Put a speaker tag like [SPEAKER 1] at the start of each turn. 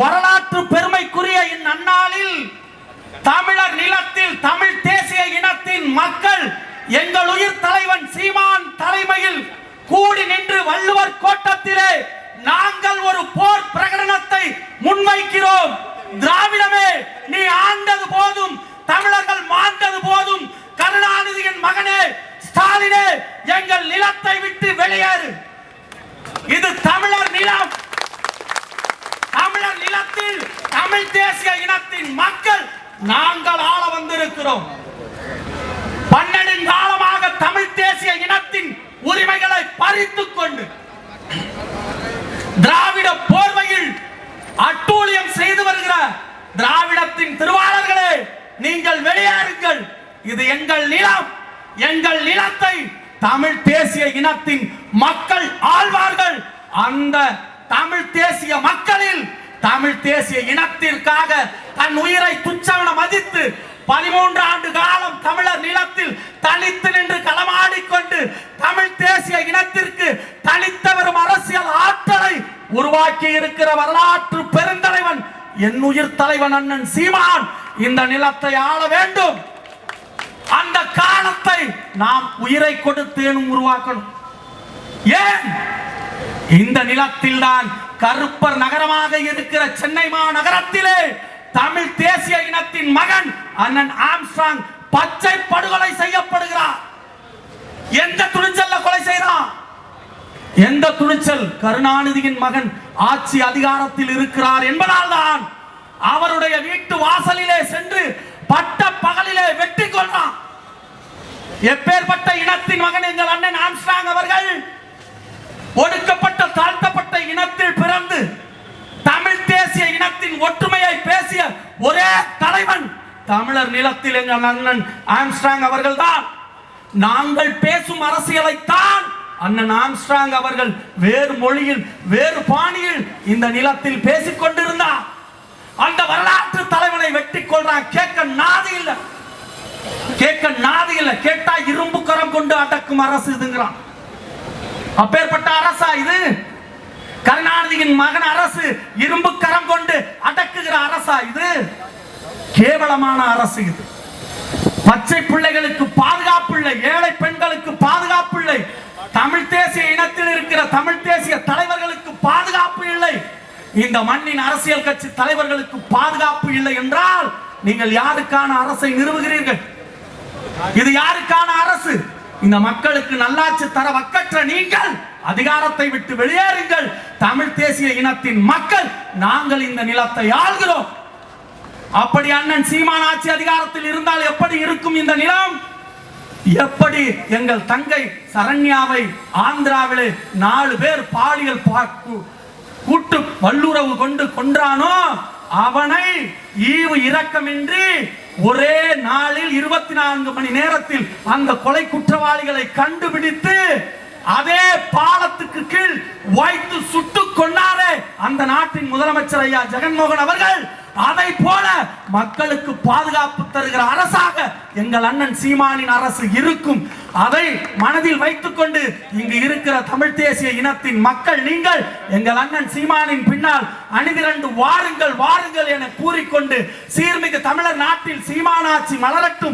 [SPEAKER 1] வரலாற்று பெருமைக்குரிய இந்நன்னாளில் தமிழர் நிலத்தில் தமிழ் தேசிய இனத்தின் மக்கள் எங்கள் உயிர் தலைவன் சீமான் தலைமையில் கூடி நின்று வள்ளுவர் கோட்டத்திலே நாங்கள் ஒரு போர் பிரகடனத்தை முன்வைக்கிறோம். திராவிடமே நீ ஆண்டது போதும் தமிழர்கள் மாண்டது போதும் கருணாநிதியின் மகனே ஸ்டாலினே எங்கள் நிலத்தை விட்டு வெளியேறு. இது தமிழர் நிலம் தமிழர் தமிழ் தேசிய இனத்தின் மக்கள் நாங்கள் ஆள வந்திருக்கிறோம். பன்னெடுங்காலமாக தமிழ் தேசிய இனத்தின் உரிமைகளை பறித்துக் கொண்டு திராவிட போர்வையில் அட்டூழியம் செய்து வருகிற திராவிடத்தின் திருவாளர்களே நீங்கள் வெளியேறுங்கள். இது எங்கள் நிலம். எங்கள் நிலத்தை தமிழ் தேசிய இனத்தின் மக்கள் ஆழ்வார்கள் அந்த தமிழ் தேசிய மக்களில் தமிழ் தேசிய இனத்திற்காக தன் உயிரை துச்சவன மதித்து பதிமூன்று ஆண்டு காலம் தமிழர் நிலத்தில் தனித்து நின்று களமாடிக்கொண்டு தமிழ் தேசிய இனத்திற்கு தனித்த வரும் அரசியல் ஆற்றலை உருவாக்கி இருக்கிற வரலாற்று பெருந்தலைவன் என் உயிர் தலைவன் அண்ணன் சீமான் இந்த நிலத்தை ஆள வேண்டும். அந்த காலத்தை நாம் உயிரை கொடுத்தேனும் உருவாக்கணும்? ஏன்? இந்த நிலத்தில் தான் கருப்பர் நகரமாக இருக்கிற சென்னை மாநகரத்திலே தமிழ் தேசிய இனத்தின் மகன் அண்ணன் ஆம்ஸ்ட்ராங் பச்சை படுகொலை செய்யப்படுகிறார். எந்த துணிச்சல்ல கொலை செய்யறான் எந்த துணிச்சல்? கருணாநிதியின் மகன் ஆட்சி அதிகாரத்தில் இருக்கிறார் என்பதால் தான் அவருடைய வீட்டு வாசலிலே சென்று பட்ட பகலிலே வெட்டி கொள்றான். எப்பேற்பட்ட இனத்தின் மகன் எங்கள் அண்ணன் ஆம்ஸ்ட்ராங் அவர்கள்? ஒடுக்கப்பட்ட தாழ்த்தப்பட்ட இனத்தில் பிறந்து தமிழ் தேசிய இனத்தின் ஒற்றுமையை பேசிய ஒரே தலைவன் தமிழர் நிலத்தில் எங்கள் அண்ணன் ஆம்ஸ்ட்ராங் அவர்கள்தான். நாங்கள் பேசும் அரசியலைத்தான் அண்ணன் ஆம்ஸ்ட்ராங் அவர்கள் வேறு மொழியில் வேறு பாணியில் இந்த நிலத்தில் பேசிக் கொண்டிருந்தார். அந்த வரலாற்று தலைவனை வெட்டி கொள்றான். கேட்க நாதி இல்லை. கேட்க நாதி இல்ல. கேட்டா இரும்பு கரம் கொண்டு அடக்கும் அரசு இதுங்கிறான். அப்பேற்பட்ட அரசா இது? கருணாநிதியின் மகன் அரசு இரும்பு கரம் கொண்டு அடக்குகிற அரசா இது? கேவலமான அரசு இது. பச்சை பிள்ளைகளுக்கு பாதுகாப்பு இல்லை ஏழை பெண்களுக்கு பாதுகாப்பு இல்லை தமிழ் தேசிய இனத்தில் இருக்கிற தமிழ் தேசிய தலைவர்களுக்கு பாதுகாப்பு இல்லை. இந்த மண்ணின் அரசியல் கட்சி தலைவர்களுக்கு பாதுகாப்பு இல்லை என்றால் நீங்கள் யாருக்கான அரசை நிறுவுகிறீர்கள்? இது யாருக்கான அரசு? இந்த மக்களுக்கு நல்லாட்சி தர வக்கற்ற நீங்கள் அதிகாரத்தை விட்டு வெளியேறுங்கள். தமிழ் தேசிய இனத்தின் மக்கள் நாங்கள் இந்த நிலத்தை ஆள்கிறோம். அப்படி அண்ணன் சீமான் ஆட்சி அதிகாரத்தில் இருந்தால் எப்படி இருக்கும் இந்த நிலம்? எப்படி எங்கள் தங்கை சரண்யாவை ஆந்திராவிலே நாலு பேர் பாலியல் பா- கூ- கூட்டு வல்லுறவு கொண்டு கொன்றானோ அவனை ஈவு இரக்கமின்றி ஒரே நாளில் இருபத்தி நான்கு மணி நேரத்தில் அந்த கொலை குற்றவாளிகளை கண்டுபிடித்து அதே பாலத்துக்கு கீழ் வைத்து சுட்டு கொண்டாரே அந்த நாட்டின் முதலமைச்சர் ஐயா ஜெகன்மோகன் அவர்கள். அதை போல மக்களுக்கு பாதுகாப்பு தருகிற அரசாக எங்கள் அண்ணன் சீமானின் அரசு இருக்கும். அதை மனதில் வைத்துக்கொண்டு இங்கு இருக்கிற தமிழ் தேசிய இனத்தின் மக்கள் நீங்கள் எங்கள் அண்ணன் சீமானின் பின்னால் அணிதிரண்டு வாருங்கள் வாருங்கள் என கூறிக்கொண்டு சீர்மிகு தமிழர் நாட்டில் சீமானாட்சி மலரட்டும்